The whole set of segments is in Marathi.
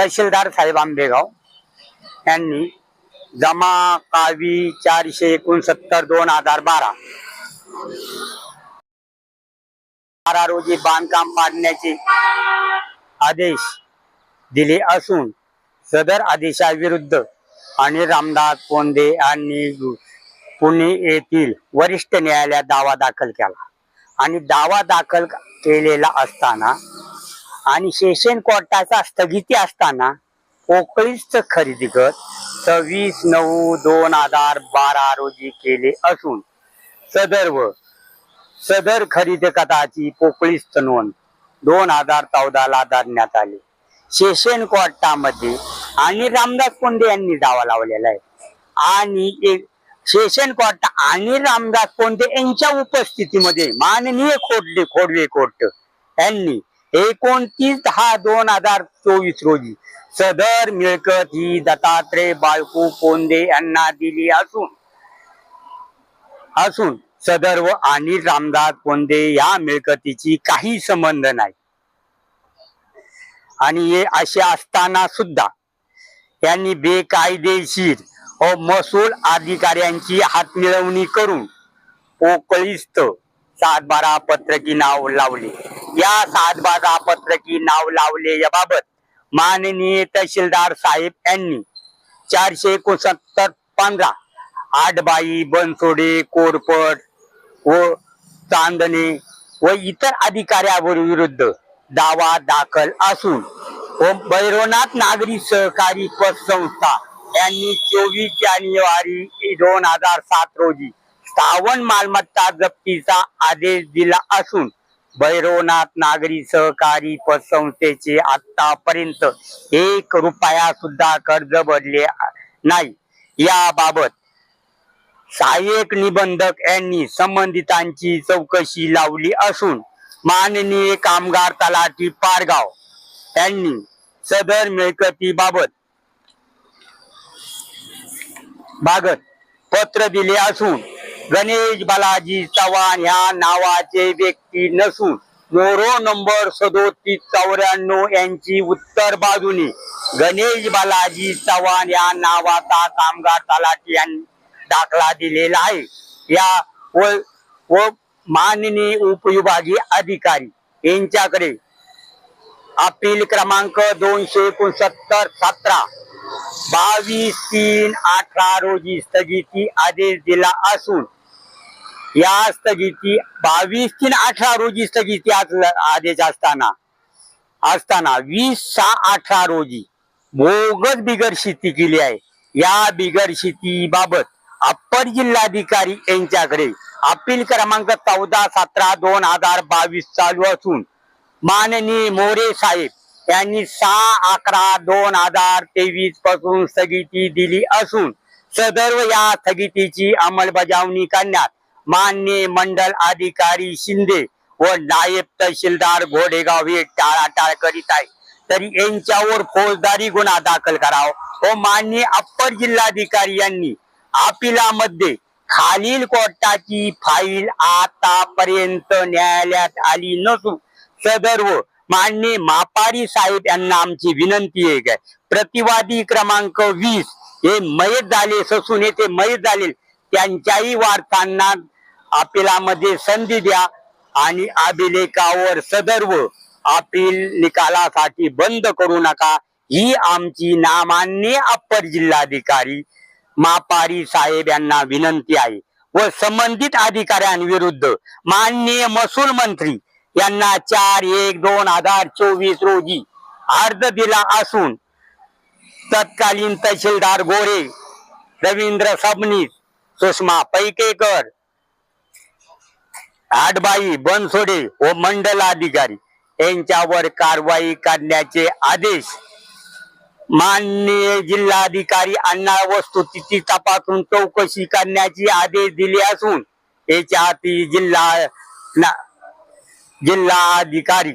तहसीलदार साहेब आंबेगाव यांनी जमा कावी चारशे एकोणसत्तर दोन हजार बारा. बारा रोजी बांधकाम पाडण्याचे आदेश दिले असून सदर आदेशाविरुद्ध आणि रामदास कोंदे यांनी पुणे येथील वरिष्ठ न्यायालयात दावा दाखल केला. आणि दावा दाखल केलेला असताना आणि सेशन कोर्टाचा स्थगिती असताना पोकळीच खरेदी कर सव्वीस नऊ दोन हजार बारा रोजी केले असून सदर व सदर खरेदी पोकळीच नोंद दोन हजार चौदाला धरण्यात आली. सेशन कोर्टामध्ये आणि रामदास कोंडे यांनी दावा लावलेला आहे. आणि एक सेशन कोर्ट आणि रामदास कोंडे यांच्या उपस्थितीमध्ये माननीय खोडले खोडवे कोर्ट यांनी एकोणतीस दहा दोन हजार चोवीस रोजी सदर मिळकत ही दत्तात्रय बाळकू कोंदे यांना दिली असून असून सदर व आणि रामदास कोंदे या मिळकतीची काही संबंध नाही. आणि हे असे असताना सुद्धा यांनी बेकायदेशीर व महसूल अधिकाऱ्यांची हातमिळवणी करून पोकळीस्त सातबारा पत्रकी नाव लावले. या सातबारा पत्रकी नाव लावले याबाबत माननीय तहसीलदार साहेब यांनी चारशे एकोणसत्तर पंधरा आठबाई बनसोडे कोरपट व चांदणे व इतर अधिकाऱ्यावर विरुद्ध दावा दाखल असून व भैरवनाथ नागरी सहकारी पतसंस्था यांनी चोवीस जानेवारी दोन हजार सात रोजी स्थावन मालमत्ता जप्तीचा आदेश दिला असून भैरवनाथ नागरी सहकारी पतसंस्थेचे आतापर्यंत एक रुपया सुद्धा कर्ज भरले नाही. याबाबत सहाय्यक निबंधक यांनी संबंधितांची चौकशी लावली असून माननीय कामगार तलाठी पारगाव यांनी सदर मिळकतीबाबत बागत पत्र दिले असून गणेश बालाजी चव्हाण ह्या नावाचे व्यक्ती नसून मोरो नंबर सदोतीस चौऱ्याण्णव यांची उत्तर बाजूने गणेश बालाजी चव्हाण या नावाचा कामगार तलाठी यांनी दाखला दिलेला आहे. या व व माननीय उपविभागीय अधिकारी यांच्याकडे अपील क्रमांक दोनशे एकोणसत्तर सतरा बावीस तीन अठरा रोजी स्थगिती आदेश दिला असून या स्थगिती बावीस तीन अठरा रोजी स्थगिती आदेश असताना असताना वीस सहा अठरा रोजी बोगस बिगर शेती केली आहे. या बिगर शेती बाबत अप्पर जिल्हाधिकारी यांच्याकडे अपील क्रमांक चौदा सतरा दोन हजार बावीस चालू असून माननीय मोरे साहेब यांनी सहा अकरा दोन हजार तेवीसपासून स्थगिती दिली असून सदर्व या स्थगितीची अंमलबजावणी करण्यात मान्य मंडल अधिकारी शिंदे व नायब तहसीलदार घोडेगाव हे टाळाटाळ करीत आहे तरी यांच्यावर फौजदारी गुन्हा दाखल करावा व मान्य अप्पर जिल्हाधिकारी यांनी अपिलामध्ये खालील कोर्टाची फाईल आतापर्यंत न्यायालयात आली नसून सदर्व मान्य मापारी साहेब यांना आमची विनंती आहे काय प्रतिवादी क्रमांक वीस हे मयत झाले ससून येथे मयत झाले त्यांच्याही वार्तांना अपिलामध्ये संधी द्या आणि अभिलेखावर सदर्व अपील निकालासाठी बंद करू नका. ही आमची नामान्य अप्पर जिल्हाधिकारी मापारी साहेब यांना विनंती आहे व संबंधित अधिकाऱ्यांविरुद्ध माननीय महसूल मंत्री यांना चार एक दोन हजार चोवीस रोजी अर्ज दिला असून तत्कालीन तहसीलदार गोरे रवींद्र सबनीस सुषमा पैकेकर आडबाई बनसोडे व मंडल अधिकारी यांच्यावर कारवाई करण्याचे आदेश माननीय जिल्हाधिकारी अण्णा वस्तुस्थिती तपासून चौकशी करण्याचे आदेश दिले असून याच्यात जिल्हा जिल्हा अधिकारी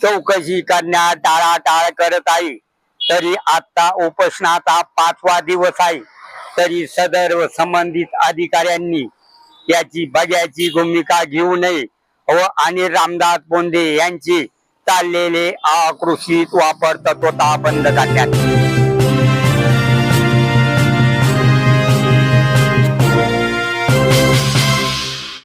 चौकशी करण्यात टाळाटाळ करत आहे. तरी आता उपोषणाचा पाचवा दिवस आहे. तरी सदर संबंधित अधिकाऱ्यांनी याची बघ्याची भूमिका घेऊ नये. व आणि रामदास बोंदे यांची चाललेले आकृषित वापर तत्वता बंद करण्यात.